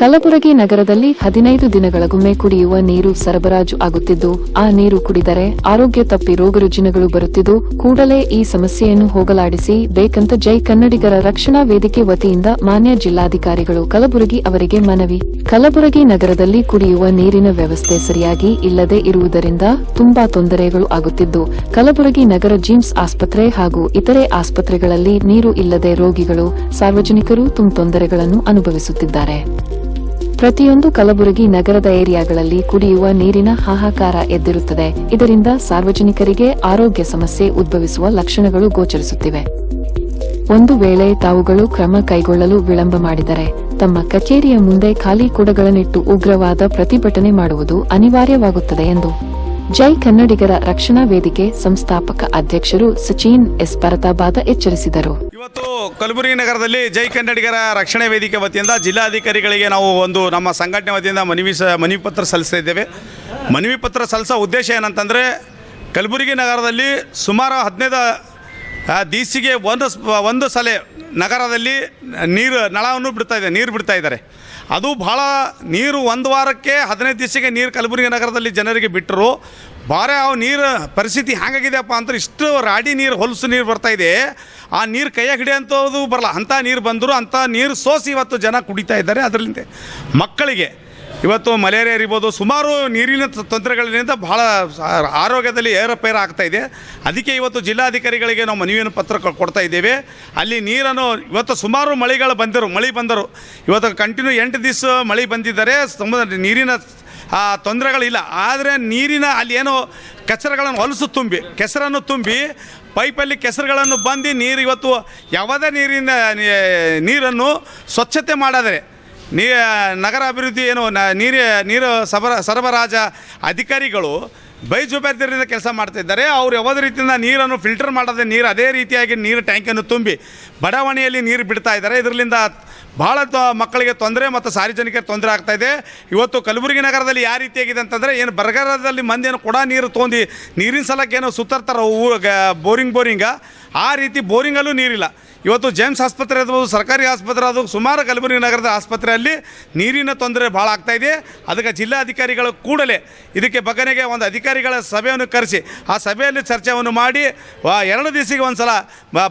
ಕಲಬುರಗಿ ನಗರದಲ್ಲಿ ಹದಿನೈದು ದಿನಗಳಿಗೊಮ್ಮೆ ಕುಡಿಯುವ ನೀರು ಸರಬರಾಜು ಆಗುತ್ತಿದ್ದು, ಆ ನೀರು ಕುಡಿದರೆ ಆರೋಗ್ಯ ತಪ್ಪಿ ರೋಗರುಜಿನಗಳು ಬರುತ್ತಿದ್ದು, ಕೂಡಲೇ ಈ ಸಮಸ್ಯೆಯನ್ನು ಹೋಗಲಾಡಿಸಿ ಬೇಕಂತ ಜೈ ಕನ್ನಡಿಗರ ರಕ್ಷಣಾ ವೇದಿಕೆ ವತಿಯಿಂದ ಮಾನ್ಯ ಜಿಲ್ಲಾಧಿಕಾರಿಗಳು ಕಲಬುರಗಿ ಅವರಿಗೆ ಮನವಿ. ಕಲಬುರಗಿ ನಗರದಲ್ಲಿ ಕುಡಿಯುವ ನೀರಿನ ವ್ಯವಸ್ಥೆ ಸರಿಯಾಗಿ ಇಲ್ಲದೆ ಇರುವುದರಿಂದ ತುಂಬಾ ತೊಂದರೆಗಳು ಆಗುತ್ತಿದ್ದು, ಕಲಬುರಗಿ ನಗರ ಜಿಮ್ಸ್ ಆಸ್ಪತ್ರೆ ಹಾಗೂ ಇತರೆ ಆಸ್ಪತ್ರೆಗಳಲ್ಲಿ ನೀರು ಇಲ್ಲದೆ ರೋಗಿಗಳು ಸಾರ್ವಜನಿಕರು ತುಂಬ ತೊಂದರೆಗಳನ್ನು ಅನುಭವಿಸುತ್ತಿದ್ದಾರೆ. ಪ್ರತಿಯೊಂದು ಕಲಬುರಗಿ ನಗರದ ಏರಿಯಾಗಳಲ್ಲಿ ಕುಡಿಯುವ ನೀರಿನ ಹಾಹಾಕಾರ ಎದ್ದಿರುತ್ತದೆ. ಇದರಿಂದ ಸಾರ್ವಜನಿಕರಿಗೆ ಆರೋಗ್ಯ ಸಮಸ್ಯೆ ಉದ್ಭವಿಸುವ ಲಕ್ಷಣಗಳು ಗೋಚರಿಸುತ್ತಿವೆ. ಒಂದು ವೇಳೆ ತಾವುಗಳು ಕ್ರಮ ಕೈಗೊಳ್ಳಲು ವಿಳಂಬ ಮಾಡಿದರೆ, ತಮ್ಮ ಕಚೇರಿಯ ಮುಂದೆ ಖಾಲಿ ಕುಡಗಳನ್ನಿಟ್ಟು ಉಗ್ರವಾದ ಪ್ರತಿಭಟನೆ ಮಾಡುವುದು ಅನಿವಾರ್ಯವಾಗುತ್ತದೆ ಎಂದು ಜೈ ಕನ್ನಡಿಗರ ರಕ್ಷಣಾ ವೇದಿಕೆ ಸಂಸ್ಥಾಪಕ ಅಧ್ಯಕ್ಷರು ಸಚಿನ್ ಎಸ್. ಪರತಾಬಾದ ಎಚ್ಚರಿಸಿದರು. ಕಲಬುರಗಿ ನಗರದಲ್ಲಿ ಜೈ ಕನ್ನಡಿಗರ ರಕ್ಷಣೆ ವೇದಿಕೆ ವತಿಯಿಂದ ಜಿಲ್ಲಾಧಿಕಾರಿಗಳಿಗೆ ನಾವು ಒಂದು ನಮ್ಮ ಸಂಘಟನೆ ವತಿಯಿಂದ ಮನವಿ ಸ, ಮನವಿ ಪತ್ರ ಸಲ್ಲಿಸ್ತಾ ಇದ್ದೇವೆ. ಮನವಿ ಪತ್ರ ಸಲ್ಲಿಸೋ ಉದ್ದೇಶ ಏನಂತಂದರೆ ಕಲಬುರಗಿ ನಗರದಲ್ಲಿ ಸುಮಾರು ಹದಿನೈದು ದಿಸಿಗೆ ಒಂದು ಒಂದು ಸಲ ನಗರದಲ್ಲಿ ನೀರು, ನಳವನ್ನು ಬಿಡ್ತಾ ಇದೆ, ನೀರು ಬಿಡ್ತಾ ಇದ್ದಾರೆ. ಅದು ಭಾಳ ನೀರು ಒಂದು ವಾರಕ್ಕೆ ಹದಿನೈದು ದಿವಸಕ್ಕೆ ನೀರು ಕಲಬುರಗಿ ನಗರದಲ್ಲಿ ಜನರಿಗೆ ಬಿಟ್ಟರು. ಭಾರ ಅವು ನೀರು ಪರಿಸ್ಥಿತಿ ಹ್ಯಾಂಗಾಗಿದೆಯಪ್ಪ ಅಂದ್ರೆ ಇಷ್ಟು ರಾಡಿ ನೀರು, ಹೊಲಸು ನೀರು ಬರ್ತಾ ಇದೆ. ಆ ನೀರು ಕೈಯಾಗ ಹಿಡಿಯೋಂಥದ್ದು ಬರಲ್ಲ. ಅಂಥ ನೀರು ಬಂದರು, ಅಂಥ ನೀರು ಸೋಸಿ ಇವತ್ತು ಜನ ಕುಡಿತಾ ಇದ್ದಾರೆ. ಅದರಿಂದ ಮಕ್ಕಳಿಗೆ ಇವತ್ತು ಮಲೇರಿಯಾ ಇರ್ಬೋದು, ಸುಮಾರು ನೀರಿನ ತೊಂದರೆಗಳಿಂದ ಬಹಳ ಆರೋಗ್ಯದಲ್ಲಿ ಏರಪೇರ ಆಗ್ತಾ ಇದೆ. ಅದಕ್ಕೆ ಇವತ್ತು ಜಿಲ್ಲಾಧಿಕಾರಿಗಳಿಗೆ ನಾವು ಮನವಿಯನ್ನು ಪತ್ರ ಕೊಡ್ತಾ ಇದ್ದೇವೆ. ಅಲ್ಲಿ ನೀರನ್ನು ಇವತ್ತು ಸುಮಾರು ಮಳೆಗಳು ಬಂದರು, ಮಳೆ ಬಂದರು. ಇವತ್ತು ಕಂಟಿನ್ಯೂ ಎಂಟು ದಿವಸ ಮಳೆ ಬಂದಿದ್ದಾರೆ ನೀರಿನ, ಆ, ತೊಂದರೆಗಳಿಲ್ಲ. ಆದರೆ ನೀರಿನ ಅಲ್ಲಿ ಏನೋ ಕಚರಗಳನ್ನು ಹೊಲಸು ತುಂಬಿ, ಕೆಸರನ್ನು ತುಂಬಿ, ಪೈಪಲ್ಲಿ ಕೆಸರುಗಳನ್ನು ಬಂದು ನೀರು ಇವತ್ತು ಯಾವುದೇ ನೀರಿನ ನೀರನ್ನು ಸ್ವಚ್ಛತೆ ಮಾಡಾದರೆ ನೀ ನಗರ ಅಭಿವೃದ್ಧಿ ಏನು ನೀರು ನೀರು ಸಬರ, ಸರಬರಾಜ ಅಧಿಕಾರಿಗಳು ಬೈಜುಬೇರ್ದರಿಂದ ಕೆಲಸ ಮಾಡ್ತಿದ್ದಾರೆ ಅವ್ರು ಯಾವುದೇ ರೀತಿಯಿಂದ ನೀರನ್ನು ಫಿಲ್ಟರ್ ಮಾಡದೆ ನೀರು, ಅದೇ ರೀತಿಯಾಗಿ ನೀರು ಟ್ಯಾಂಕನ್ನು ತುಂಬಿ ಬಡಾವಣೆಯಲ್ಲಿ ನೀರು ಬಿಡ್ತಾ ಇದ್ದಾರೆ. ಇದರಿಂದ ಭಾಳ ಮಕ್ಕಳಿಗೆ ತೊಂದರೆ ಮತ್ತು ಸಾರ್ವಜನಿಕರಿಗೆ ತೊಂದರೆ ಆಗ್ತಾ ಇದೆ. ಇವತ್ತು ಕಲಬುರಗಿ ನಗರದಲ್ಲಿ ಯಾವ ರೀತಿಯಾಗಿದೆ ಅಂತಂದರೆ, ಏನು ಬರಗಾಲದಲ್ಲಿ ಮಂದಿಯನ್ನು ಕೂಡ ನೀರು ತೊಂದಿ, ನೀರಿನ ಸಲಕ್ಕೆ ಏನೋ ಸುತ್ತರ್ತಾರೆ ಊ ಬೋರಿಂಗ್, ಬೋರಿಂಗ, ಆ ರೀತಿ ಬೋರಿಂಗಲ್ಲೂ ನೀರಿಲ್ಲ. ಇವತ್ತು ಜೇಮ್ಸ್ ಆಸ್ಪತ್ರೆ ಇರ್ಬೋದು, ಸರ್ಕಾರಿ ಆಸ್ಪತ್ರೆ ಅದು, ಸುಮಾರು ಕಲಬುರಗಿ ನಗರದ ಆಸ್ಪತ್ರೆಯಲ್ಲಿ ನೀರಿನ ತೊಂದರೆ ಭಾಳ ಆಗ್ತಾ ಇದೆ. ಅದಕ್ಕೆ ಜಿಲ್ಲಾಧಿಕಾರಿಗಳು ಕೂಡಲೇ ಇದಕ್ಕೆ ಬಗ್ಗನೆಗೆ ಒಂದು ಅಧಿಕಾರಿಗಳ ಸಭೆಯನ್ನು ಕರೆಸಿ, ಆ ಸಭೆಯಲ್ಲಿ ಚರ್ಚೆಯನ್ನು ಮಾಡಿ ಎರಡು ದಿವಸಿಗೆ ಒಂದು ಸಲ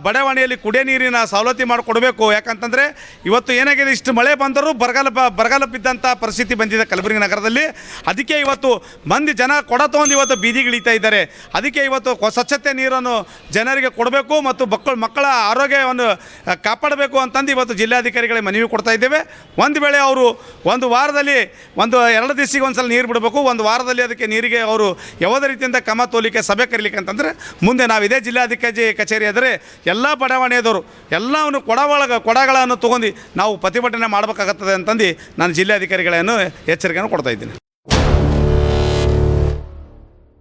ಬಡಾವಣೆಯಲ್ಲಿ ಕುಡಿಯ ನೀರಿನ ಸವಲತ್ತು ಮಾಡಿಕೊಡಬೇಕು. ಯಾಕಂತಂದರೆ ಇವತ್ತು ಏನಾಗಿದೆ, ಇಷ್ಟು ಮಳೆ ಬಂದರೂ ಬರಗಾಲ ಬರಗಾಲ ಬಿದ್ದಂಥ ಪರಿಸ್ಥಿತಿ ಬಂದಿದೆ ಕಲಬುರಗಿ ನಗರದಲ್ಲಿ. ಅದಕ್ಕೆ ಇವತ್ತು ಮಂದಿ ಜನ ಕೊಡ ತೊಗೊಂಡು ಇವತ್ತು ಬೀದಿಗಿಳಿತಾ ಇದ್ದಾರೆ. ಅದಕ್ಕೆ ಇವತ್ತು ಸ್ವಚ್ಛತೆ ನೀರನ್ನು ಜನರಿಗೆ ಕೊಡಬೇಕು ಮತ್ತು ಮಕ್ಕಳು ಮಕ್ಕಳ ಆರೋಗ್ಯವನ್ನು ಆ, ಕಾಪಾಡಬೇಕು ಅಂತಂದು ಇವತ್ತು ಜಿಲ್ಲಾಧಿಕಾರಿಗಳಿಗೆ ಮನವಿ ಕೊಡ್ತಾ ಇದ್ದೇವೆ. ಒಂದು ವೇಳೆ ಅವರು ಒಂದು ವಾರದಲ್ಲಿ ಒಂದು ಎರಡು ದಿವಸಿಗೆ ಒಂದು ಸಲ ನೀರು ಬಿಡಬೇಕು ಒಂದು ವಾರದಲ್ಲಿ ಅದಕ್ಕೆ ನೀರಿಗೆ ಅವರು ಯಾವುದೇ ರೀತಿಯಿಂದ ಕ್ರಮ ತೋಲಿಕೆ ಸಭೆ ಕರೀಲಿಕ್ಕೆ ಅಂತಂದರೆ ಮುಂದೆ ನಾವು ಇದೇ ಜಿಲ್ಲಾಧಿಕಾರಿ ಕಚೇರಿ ಆದರೆ ಎಲ್ಲ ಬಡಾವಣೆಯದವರು ಎಲ್ಲವನ್ನು ಕೊಡ ಒಳಗೆ ಕೊಡಗಳನ್ನು ತೊಗೊಂಡು ನಾವು ಪ್ರತಿಭಟನೆ ಮಾಡಬೇಕಾಗುತ್ತದೆ ಅಂತಂದು ನಾನು ಜಿಲ್ಲಾಧಿಕಾರಿಗಳನ್ನು ಎಚ್ಚರಿಕೆಯನ್ನು ಕೊಡ್ತಾ ಇದ್ದೀನಿ.